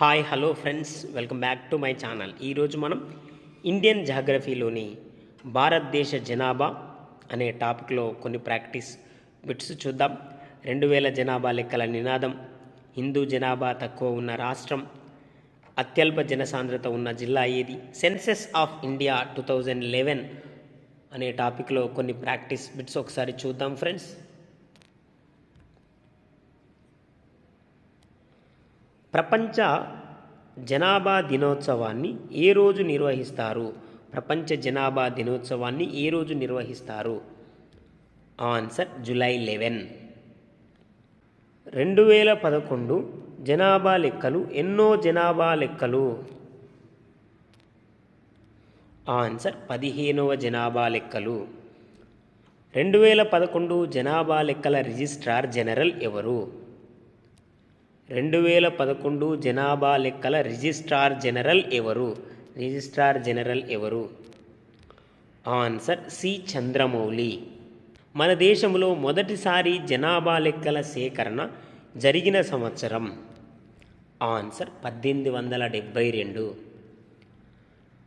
Hi hello friends welcome back to my channel ఈరోజు మనం Indian జాగ్రఫీలోని భారతదేశ జనాభా అనే టాపిక్లో కొన్ని ప్రాక్టీస్ బిట్స్ చూద్దాం. రెండు వేల జనాభా లెక్కల నినాదం. హిందూ జనాభా తక్కువ ఉన్న రాష్ట్రం. అత్యల్ప జనసాంద్రత ఉన్న జిల్లా ఏది? Census of India two thousand eleven అనే టాపిక్లో కొన్ని ప్రాక్టీస్ బిట్స్ ఒకసారి చూద్దాం ఫ్రెండ్స్ ప్రపంచ జనాభా దినోత్సవాన్ని ఏ రోజు నిర్వహిస్తారు? ప్రపంచ జనాభా దినోత్సవాన్ని ఏ రోజు నిర్వహిస్తారు? Answer July eleven. రెండు వేల పదకొండు జనాభా లెక్కలు ఎన్నో జనాభా లెక్కలు? ఆన్సర్ పదిహేనవ జనాభా లెక్కలు. రెండు వేల పదకొండు జనాభా లెక్కల రిజిస్ట్రార్ జనరల్ ఎవరు? రెండు వేల పదకొండు జనాభా లెక్కల రిజిస్ట్రార్ జనరల్ ఎవరు? రిజిస్ట్రార్ జనరల్ ఎవరు? Answer C. చంద్రమౌళి. మన దేశంలో మొదటిసారి జనాభా లెక్కల సేకరణ జరిగిన సంవత్సరం. ఆన్సర్ పద్దెనిమిది వందల డెబ్భై రెండు.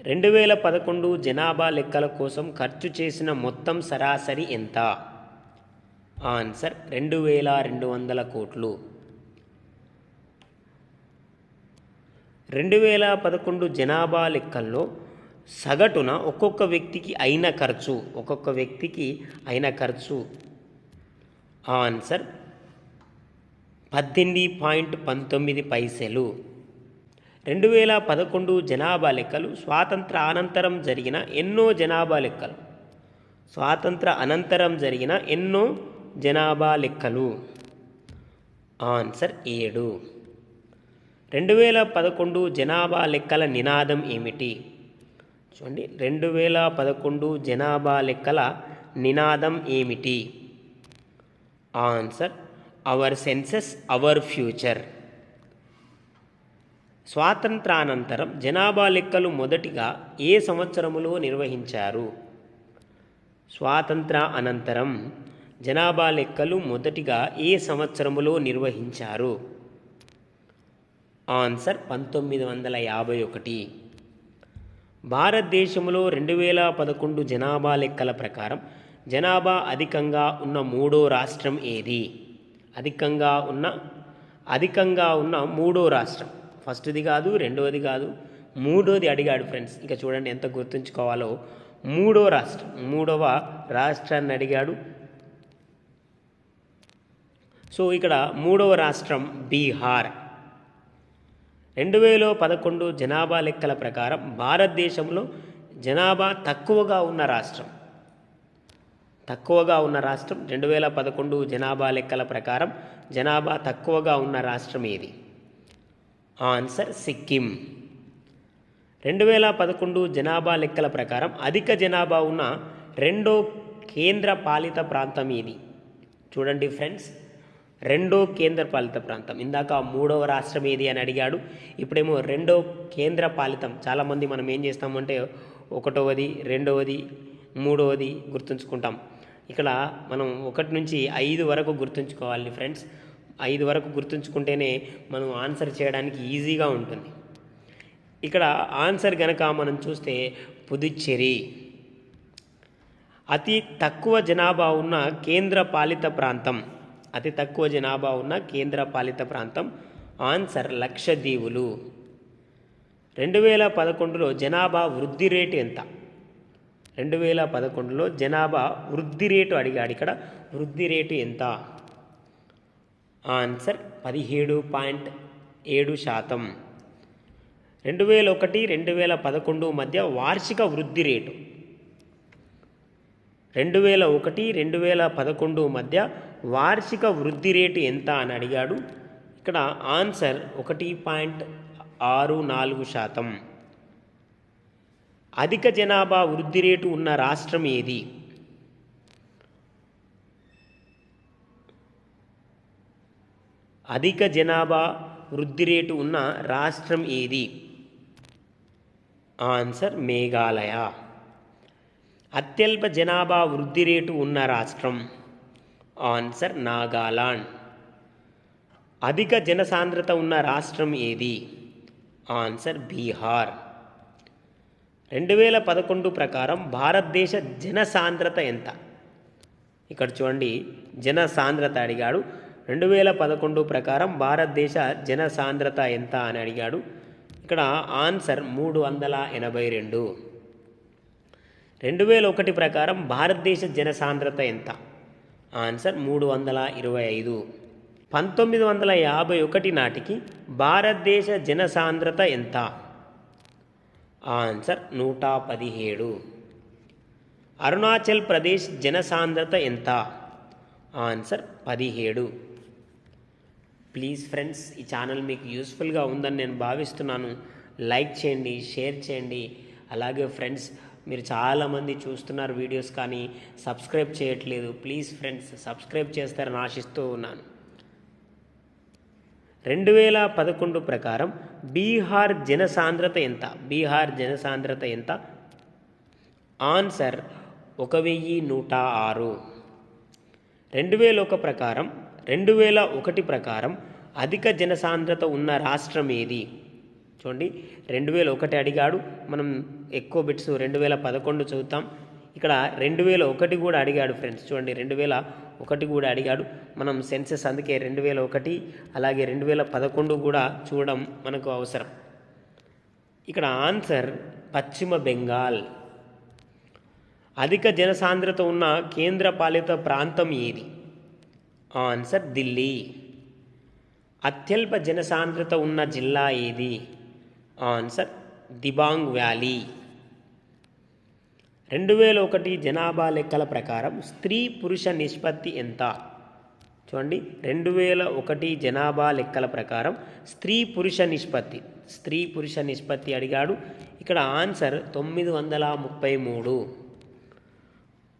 రెండు వేల పదకొండు జనాభా లెక్కల కోసం ఖర్చు చేసిన మొత్తం సరాసరి ఎంత? ఆన్సర్ రెండు వేల రెండు వందల కోట్లు. రెండు వేల పదకొండు జనాభా లెక్కల్లో సగటున ఒక్కొక్క వ్యక్తికి అయిన ఖర్చు ఒక్కొక్క వ్యక్తికి అయిన ఖర్చు. ఆన్సర్ పద్దెనిమిది పాయింట్ పంతొమ్మిది పైసలు. రెండు వేల పదకొండు జనాభా లెక్కలు స్వాతంత్ర అనంతరం జరిగిన ఎన్నో జనాభా లెక్కలు. స్వాతంత్ర అనంతరం జరిగిన ఎన్నో జనాభా లెక్కలు. ఆన్సర్ ఏడు. రెండు వేల పదకొండు జనాభా లెక్కల నినాదం ఏమిటి? చూడండి రెండు వేల పదకొండు జనాభా లెక్కల నినాదం ఏమిటి? Answer our census our future. స్వాతంత్రానంతరం జనాభా లెక్కలు మొదటిగా ఏ సంవత్సరములో నిర్వహించారు? స్వాతంత్ర అనంతరం జనాభా లెక్కలు మొదటిగా ఏ సంవత్సరములో నిర్వహించారు? ఆన్సర్ పంతొమ్మిది వందల యాభై ఒకటి. భారతదేశంలో రెండు వేల పదకొండు జనాభా లెక్కల ప్రకారం జనాభా అధికంగా ఉన్న మూడో రాష్ట్రం ఏది? అధికంగా ఉన్న అధికంగా ఉన్న మూడో రాష్ట్రం. ఫస్ట్ది కాదు రెండవది కాదు మూడోది అడిగాడు ఫ్రెండ్స్. ఇక చూడండి ఎంత గుర్తుంచుకోవాలో. మూడో రాష్ట్రం మూడవ రాష్ట్రాన్ని అడిగాడు. సో ఇక్కడ మూడవ రాష్ట్రం బీహార్. రెండు వేల పదకొండు జనాభా లెక్కల ప్రకారం భారతదేశంలో జనాభా తక్కువగా ఉన్న రాష్ట్రం. తక్కువగా ఉన్న రాష్ట్రం రెండు వేల పదకొండు జనాభా లెక్కల ప్రకారం జనాభా తక్కువగా ఉన్న రాష్ట్రం ఏది? ఆన్సర్ సిక్కిం. రెండు వేల పదకొండు జనాభా లెక్కల ప్రకారం అధిక జనాభా ఉన్న రెండో కేంద్ర పాలిత ప్రాంతం ఏది? చూడండి ఫ్రెండ్స్. రెండో కేంద్ర పాలిత ప్రాంతం. ఇందాక మూడవ రాష్ట్రం ఏది అని అడిగాడు. ఇప్పుడేమో రెండో కేంద్ర పాలితం చాలామంది మనం ఏం చేస్తామంటే ఒకటవది రెండవది మూడవది గుర్తుంచుకుంటాం. ఇక్కడ మనం ఒకటి నుంచి ఐదు వరకు గుర్తుంచుకోవాలి ఫ్రెండ్స్. ఐదు వరకు గుర్తుంచుకుంటేనే మనం ఆన్సర్ చేయడానికి ఈజీగా ఉంటుంది. ఇక్కడ ఆన్సర్ గనక మనం చూస్తే పుదుచ్చేరి. అతి తక్కువ జనాభా ఉన్న కేంద్ర పాలిత ప్రాంతం. అతి తక్కువ జనాభా ఉన్న కేంద్ర పాలిత ప్రాంతం ఆన్సర్ లక్షద్వీపులు రెండు వేల పదకొండులో జనాభా వృద్ధి రేటు ఎంత? రెండు వేల పదకొండులో జనాభా వృద్ధి రేటు అడిగాడు. ఇక్కడ వృద్ధి రేటు ఎంత? ఆన్సర్ పదిహేడు పాయింట్ ఏడు శాతం. రెండు వేల ఒకటి రెండు వేల పదకొండు మధ్య వార్షిక వృద్ధి రేటు. రెండు వేల ఒకటి రెండు వేల పదకొండు మధ్య వార్షిక వృద్ధి రేటు ఎంత అని అడిగాడు. ఇక్కడ ఆన్సర్ ఒకటి పాయింట్ ఆరు నాలుగు శాతం. అధిక జనాభా వృద్ధి రేటు ఉన్న రాష్ట్రం ఏది? అధిక జనాభా వృద్ధి రేటు ఉన్న రాష్ట్రం ఏది? ఆన్సర్ మేఘాలయ. అత్యల్ప జనాభా వృద్ధి రేటు ఉన్న రాష్ట్రం. ఆన్సర్ నాగాలాండ్. అధిక జనసాంద్రత ఉన్న రాష్ట్రం ఏది? ఆన్సర్ బీహార్. రెండు వేల పదకొండు ప్రకారం భారతదేశ జనసాంద్రత ఎంత? ఇక్కడ చూడండి జనసాంద్రత అడిగాడు. రెండు వేల పదకొండు ప్రకారం భారతదేశ జనసాంద్రత ఎంత అని అడిగాడు. ఇక్కడ ఆన్సర్ మూడు వందల ఎనభై రెండు. రెండు వేల ఒకటి ప్రకారం భారతదేశ జనసాంద్రత ఎంత? ఆన్సర్ మూడు వందల ఇరవై ఐదు. పంతొమ్మిది వందల యాభై ఒకటి నాటికి భారతదేశ జనసాంద్రత ఎంత? ఆన్సర్ నూట పదిహేడు. అరుణాచల్ ప్రదేశ్ జనసాంద్రత ఎంత? ఆన్సర్ పదిహేడు. ప్లీజ్ ఫ్రెండ్స్ ఈ ఛానల్ మీకు యూస్ఫుల్గా ఉందని నేను భావిస్తున్నాను. లైక్ చేయండి షేర్ చేయండి. అలాగే ఫ్రెండ్స్ మీరు చాలామంది చూస్తున్నారు వీడియోస్ కానీ సబ్స్క్రైబ్ చేయట్లేదు. ప్లీజ్ ఫ్రెండ్స్ సబ్స్క్రైబ్ చేస్తారని ఆశిస్తూ ఉన్నాను. రెండు వేల పదకొండు ప్రకారం బీహార్ జనసాంద్రత ఎంత? బీహార్ జనసాంద్రత ఎంత? ఆన్సర్ ఒక వెయ్యి నూట ఆరు. రెండు వేల ఒక ప్రకారం రెండు వేల ఒకటి ప్రకారం అధిక జనసాంద్రత ఉన్న రాష్ట్రం ఏది? చూడండి రెండు వేల ఒకటి అడిగాడు. మనం ఎక్కువ బిట్స్ రెండు వేల పదకొండు చదువుతాం. ఇక్కడ రెండు వేల ఒకటి కూడా అడిగాడు ఫ్రెండ్స్ చూడండి రెండు వేల ఒకటి కూడా అడిగాడు. మనం సెన్సెస్ అందుకే రెండు వేల ఒకటి అలాగే రెండు వేల పదకొండు కూడా చూడడం మనకు అవసరం. ఇక్కడ ఆన్సర్ పశ్చిమ బెంగాల్. అధిక జనసాంద్రత ఉన్న కేంద్రపాలిత ప్రాంతం ఏది? ఆన్సర్ ఢిల్లీ. అత్యల్ప జనసాంద్రత ఉన్న జిల్లా ఏది? Answer Dibang Valley. రెండు వేల ఒకటి జనాభా లెక్కల ప్రకారం స్త్రీ పురుష నిష్పత్తి ఎంత? చూడండి. రెండు వేల ఒకటి జనాభా లెక్కల ప్రకారం స్త్రీ పురుష నిష్పత్తి. స్త్రీ పురుష నిష్పత్తి అడిగాడు. ఇక్కడ ఆన్సర్ తొమ్మిది వందల ముప్పై మూడు.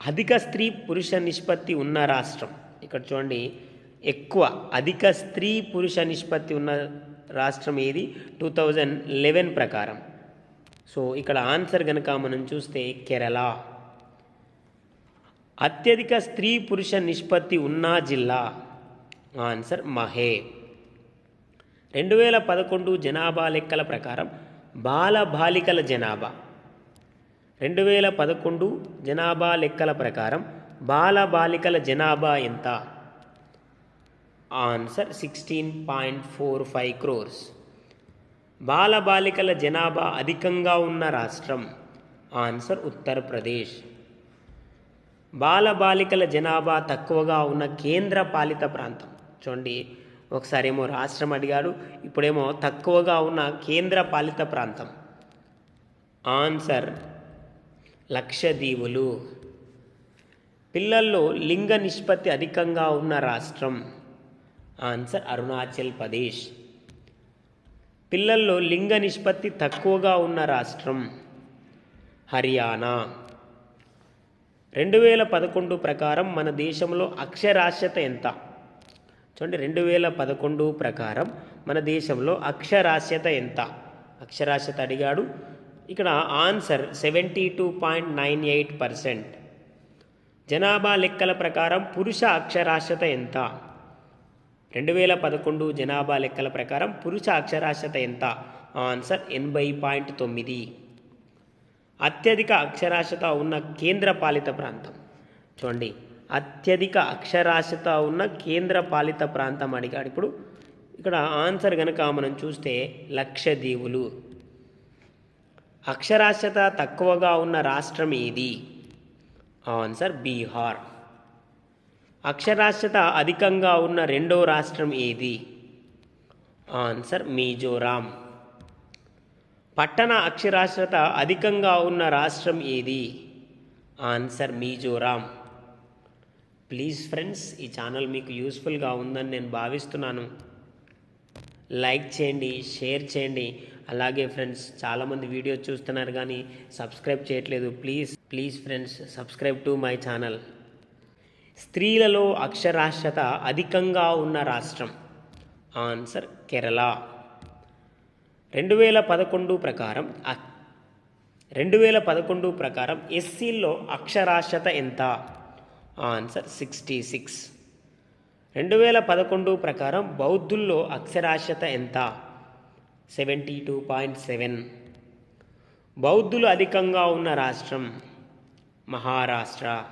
అధిక స్త్రీ పురుష నిష్పత్తి ఉన్న రాష్ట్రం. ఇక్కడ చూడండి. ఎక్కువ అధిక స్త్రీ పురుష నిష్పత్తి ఉన్న రాష్ట్రం ఏది? టూ థౌజండ్ లెవెన్ ప్రకారం. సో ఇక్కడ ఆన్సర్ కనుక మనం చూస్తే కేరళ. అత్యధిక స్త్రీ పురుష నిష్పత్తి ఉన్న జిల్లా? ఆన్సర్ మహే. రెండు వేల పదకొండు జనాభా లెక్కల ప్రకారం బాల బాలికల జనాభా. రెండు వేల పదకొండు జనాభా లెక్కల ప్రకారం బాల బాలికల జనాభా ఎంత? Answer sixteen point four five crores బాల బాలికల జనాభా అధికంగా ఉన్న రాష్ట్రం. ఆన్సర్ ఉత్తరప్రదేశ్ బాలబాలికల జనాభా తక్కువగా ఉన్న కేంద్ర పాలిత ప్రాంతం. చూడండి ఒకసారి ఏమో రాష్ట్రం అడిగాడు ఇప్పుడేమో తక్కువగా ఉన్న కేంద్ర పాలిత ప్రాంతం. ఆన్సర్ లక్షదీవులు పిల్లల్లో లింగ నిష్పత్తి అధికంగా ఉన్న రాష్ట్రం. ఆన్సర్ అరుణాచల్ ప్రదేశ్. పిల్లల్లో లింగ నిష్పత్తి తక్కువగా ఉన్న రాష్ట్రం హర్యానా. రెండు వేల పదకొండు ప్రకారం మన దేశంలో అక్షరాస్యత ఎంత? చూడండి రెండు వేల పదకొండు ప్రకారం మన దేశంలో అక్షరాస్యత ఎంత? అక్షరాస్యత అడిగాడు. ఇక్కడ answer seventy two point nine eight percent. జనాభా లెక్కల ప్రకారం పురుష అక్షరాస్యత ఎంత? రెండు వేల పదకొండు జనాభా లెక్కల ప్రకారం పురుష అక్షరాస్యత ఎంత? ఆన్సర్ ఎనభై పాయింట్ తొమ్మిది. అత్యధిక అక్షరాస్యత ఉన్న కేంద్ర పాలిత ప్రాంతం. చూడండి అత్యధిక అక్షరాస్యత ఉన్న కేంద్ర పాలిత ప్రాంతం అడిగాడు. ఇప్పుడు ఇక్కడ ఆన్సర్ కనుక మనం చూస్తే లక్షదీవులు అక్షరాస్యత తక్కువగా ఉన్న రాష్ట్రం ఏది? ఆన్సర్ బీహార్. అక్షరాస్యత అధికంగా ఉన్న రెండో రాష్ట్రం ఏది? ఆన్సర్ మిజోరాం. పట్టణ అక్షరాస్యత అధికంగా ఉన్న రాష్ట్రం ఏది? ఆన్సర్ మిజోరాం. ప్లీజ్ ఫ్రెండ్స్ ఈ ఛానల్ మీకు యూస్ఫుల్గా ఉందని నేను భావిస్తున్నాను. లైక్ చేయండి షేర్ చేయండి. అలాగే ఫ్రెండ్స్ చాలామంది వీడియో చూస్తున్నారు కానీ సబ్స్క్రైబ్ చేయట్లేదు. Please please friends subscribe to my channel. స్త్రీలలో అక్షరాస్యత అధికంగా ఉన్న రాష్ట్రం. ఆన్సర్ కేరళ. రెండు వేల పదకొండు ప్రకారం రెండు వేల పదకొండు ప్రకారం ఎస్సీల్లో అక్షరాస్యత ఎంత? Answer sixty six. రెండు వేల పదకొండు ప్రకారం బౌద్ధుల్లో అక్షరాస్యత ఎంత? Seventy two point seven. బౌద్ధులు అధికంగా ఉన్న రాష్ట్రం మహారాష్ట్ర.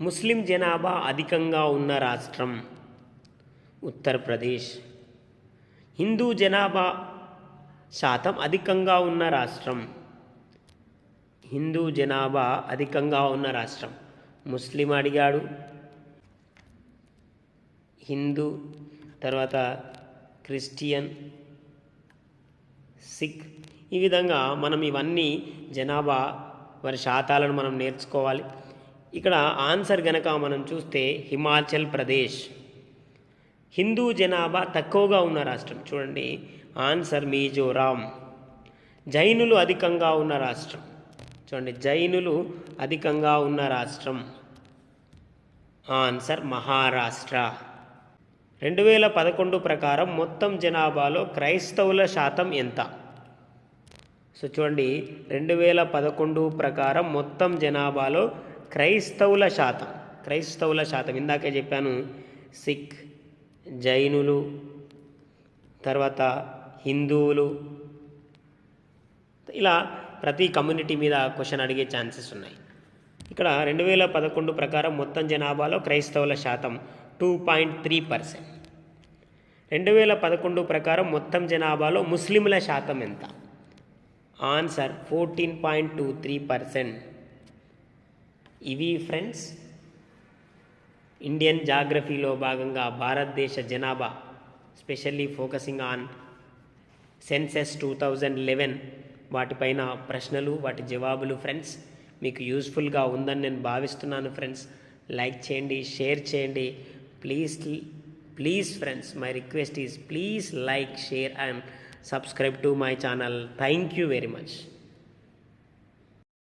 ముస్లిం జనాభా అధికంగా ఉన్న రాష్ట్రం ఉత్తరప్రదేశ్. హిందూ జనాభా శాతం అధికంగా ఉన్న రాష్ట్రం. హిందూ జనాభా అధికంగా ఉన్న రాష్ట్రం. ముస్లిం అడిగాడు. హిందూ తర్వాత క్రిస్టియన్ సిక్. ఈ విధంగా మనం ఇవన్నీ జనాభా వారి శాతాలను మనం నేర్చుకోవాలి. ఇక్కడ ఆన్సర్ గనక మనం చూస్తే హిమాచల్ ప్రదేశ్. హిందూ జనాభా తక్కువగా ఉన్న రాష్ట్రం. చూడండి ఆన్సర్ మిజోరాం. జైనులు అధికంగా ఉన్న రాష్ట్రం. చూడండి జైనులు అధికంగా ఉన్న రాష్ట్రం. ఆన్సర్ మహారాష్ట్ర. రెండు వేల పదకొండు ప్రకారం మొత్తం జనాభాలో క్రైస్తవుల శాతం ఎంత? సో చూడండి రెండు వేల పదకొండు ప్రకారం మొత్తం జనాభాలో క్రైస్తవుల శాతం క్రైస్తవుల శాతం. ఇందాకే చెప్పాను సిక్ జైనులు తర్వాత హిందువులు. ఇలా ప్రతి కమ్యూనిటీ మీద క్వశ్చన్ అడిగే ఛాన్సెస్ ఉన్నాయి. ఇక్కడ రెండు వేల పదకొండు ప్రకారం మొత్తం జనాభాలో క్రైస్తవుల శాతం టూ పాయింట్ త్రీ పర్సెంట్. రెండు వేల పదకొండు ప్రకారం మొత్తం జనాభాలో ముస్లింల శాతం ఎంత? Answer fourteen point two three percent. ఇవి ఫ్రెండ్స్ ఇండియన్ జాగ్రఫీలో భాగంగా భారతదేశ జనాభా specially focusing on census two thousand eleven వాటిపైన ప్రశ్నలు వాటి జవాబులు ఫ్రెండ్స్. మీకు యూస్ఫుల్గా ఉందని నేను భావిస్తున్నాను ఫ్రెండ్స్. లైక్ చేయండి షేర్ చేయండి. Please please friends my request is please like share and subscribe to my channel. Thank you very much.